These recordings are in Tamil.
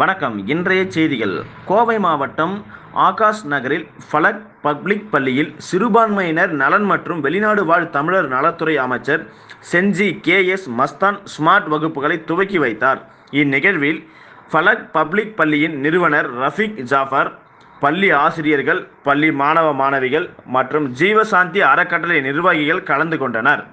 வணக்கம். இன்றைய செய்திகள். கோவை மாவட்டம் ஆகாஷ் நகரில் ஃபலக் பப்ளிக் பள்ளியில் சிறுபான்மையினர் நலன் மற்றும் வெளிநாடு வாழ் தமிழர் நலத்துறை அமைச்சர் Gingee K S Masthan smart வகுப்புகளை துவக்கி வைத்தார். இந்நிகழ்வில் ஃபலக் பப்ளிக் பள்ளியின் நிறுவனர் ரஃபீக் ஜாஃபர் பள்ளி ஆசிரியர்கள் பள்ளி மாணவ மாணவிகள் மற்றும் ஜீவசாந்தி அறக்கட்டளை நிர்வாகிகள் கலந்து கொண்டனர்.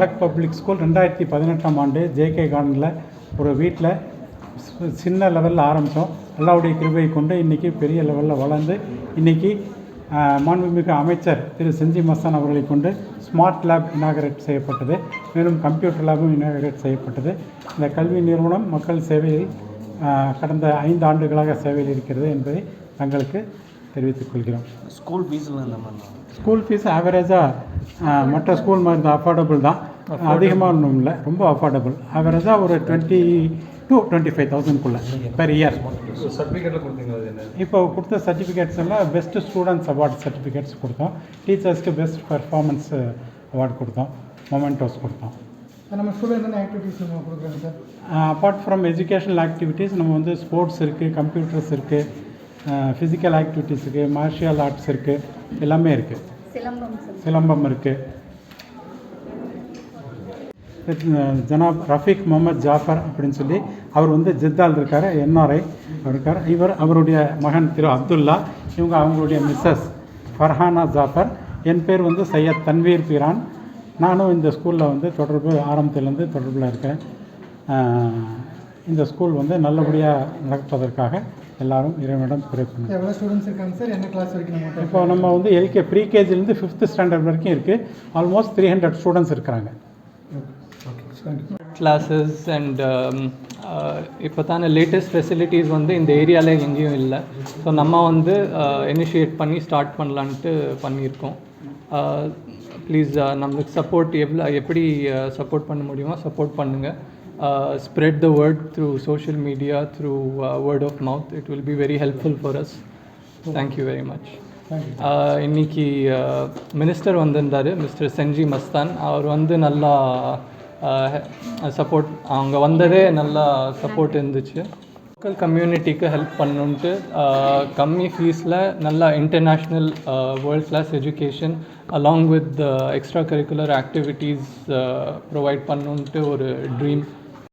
கலக் பப்ளிக் ஸ்கூல் ரெண்டாயிரத்தி பதினெட்டாம் ஆண்டு ஜேகே கார்டனில் ஒரு வீட்டில் சின்ன லெவலில் ஆரம்பித்தோம் அல்லாவுடைய கிருபையை கொண்டு இன்றைக்கி பெரிய லெவலில் வளர்ந்து இன்றைக்கி மாண்புமிகு அமைச்சர் திரு செஞ்சி மஸ்தான் அவர்களை கொண்டு ஸ்மார்ட் லேப் இனாகரேட் செய்யப்பட்டது. மேலும் கம்ப்யூட்டர் லேபும் இனாகரேட் செய்யப்பட்டது. இந்த கல்வி நிறுவனம் மக்கள் சேவையில் கடந்த ஐந்து ஆண்டுகளாக சேவையில் இருக்கிறது என்பதை தங்களுக்கு தெரிவித்துக் கொள்கிறோம் ஸ்கூல் ஃபீஸ்லாம் இந்த மாதிரி? ஸ்கூல் ஃபீஸ் ஆவரேஜாக மற்ற ஸ்கூல் மாதிரி தான் அஃபோர்டபுள் தான். அதிகமாக ஒன்றும் இல்லை ரொம்ப அஃபோர்டபுள் ஆவரேஜாக ஒரு டுவெண்ட்டி டு டுவெண்ட்டி ஃபைவ் தௌசண்ட்குள்ளே பெர் இயர் இப்போ கொடுத்த சர்டிஃபிகேட்ஸ் எல்லாம் பெஸ்ட் ஸ்டூடெண்ட்ஸ் அவார்ட் சர்டிஃபிகேட்ஸ் கொடுத்தோம். டீச்சர்ஸ்க்கு பெஸ்ட் பெர்ஃபார்மன்ஸ் அவார்ட் கொடுத்தோம். மொமெண்டோஸ் கொடுத்தோம். நம்ம ஆக்டிவிட்டீஸ் நம்ம கொடுக்குறோங்க sir apart from educational activities நம்ம வந்து ஸ்போர்ட்ஸ் இருக்குது கம்ப்யூட்டர்ஸ் இருக்குது ஃபிசிக்கல் ஆக்டிவிட்டீஸ் இருக்குது மார்ஷியல் ஆர்ட்ஸ் இருக்குது எல்லாமே இருக்குது சிலம்பம் இருக்குது ஜனாப் ரஃபீக் முகமது ஜாஃபர் அப்படின்னு சொல்லி அவர் வந்து ஜித்தால் இருக்கார் என்ஆர்ஐ அவர் இருக்கார். இவர் அவருடைய மகன் திரு அப்துல்லா இவங்க அவங்களுடைய மிஸ்ஸஸ் ஃபர்ஹானா ஜாஃபர். என் பேர் வந்து சையத் தன்வீர் பிரான். நானும் இந்த ஸ்கூலில் வந்து தொடர்பு ஆரம்பத்திலேருந்து தொடர்பில் இருக்கேன். இந்த ஸ்கூல் வந்து நல்லபடியாக நடப்பதற்காக எல்லாரும் இறைவனிடம் ப்ரே பண்ணுங்க. எவ்வளோ ஸ்டூடெண்ட்ஸ் இருக்காங்க சார் என்ன கிளாஸ் வரைக்கும் நம்ம இப்போ நம்ம வந்து எல்கே ப்ரீகேஜிலேருந்து ஃபிஃப்த் ஸ்டாண்டர்ட் வரைக்கும் இருக்குது ஆல்மோஸ்ட் த்ரீ ஹண்ட்ரட் ஸ்டூடெண்ட்ஸ் இருக்கிறாங்க. கிளாஸஸ் அண்ட் இப்போ தானே லேட்டஸ்ட் ஃபெசிலிட்டிஸ் வந்து இந்த ஏரியாவில் எங்கேயும் இல்லை. ஸோ நம்ம வந்து இனிஷியேட் பண்ணி ஸ்டார்ட் பண்ணலான்ட்டு பண்ணியிருக்கோம். ப்ளீஸ் நம்மளுக்கு சப்போர்ட் எவ்வளோ எப்படி சப்போர்ட் பண்ண முடியுமோ சப்போர்ட் பண்ணுங்கள் spread the word through social media through word of mouth it will be very helpful for us thank you very much ah இன்னைக்கு மினிஸ்டர் வந்திருந்தார் மிஸ்டர் செஞ்சி மஸ்தான் அவர் வந்து நல்லா சப்போர்ட் அவங்க வந்ததே நல்லா சப்போர்ட் இருந்துச்சு. லோக்கல் கம்யூனிட்டிக்கு ஹெல்ப் பண்ணணுன்ட்டு ஆஹ் கம்மி ஃபீஸில் நல்லா international world class education along with extra curricular activities provide பண்ணணுன்ட்டு ஒரு ட்ரீம்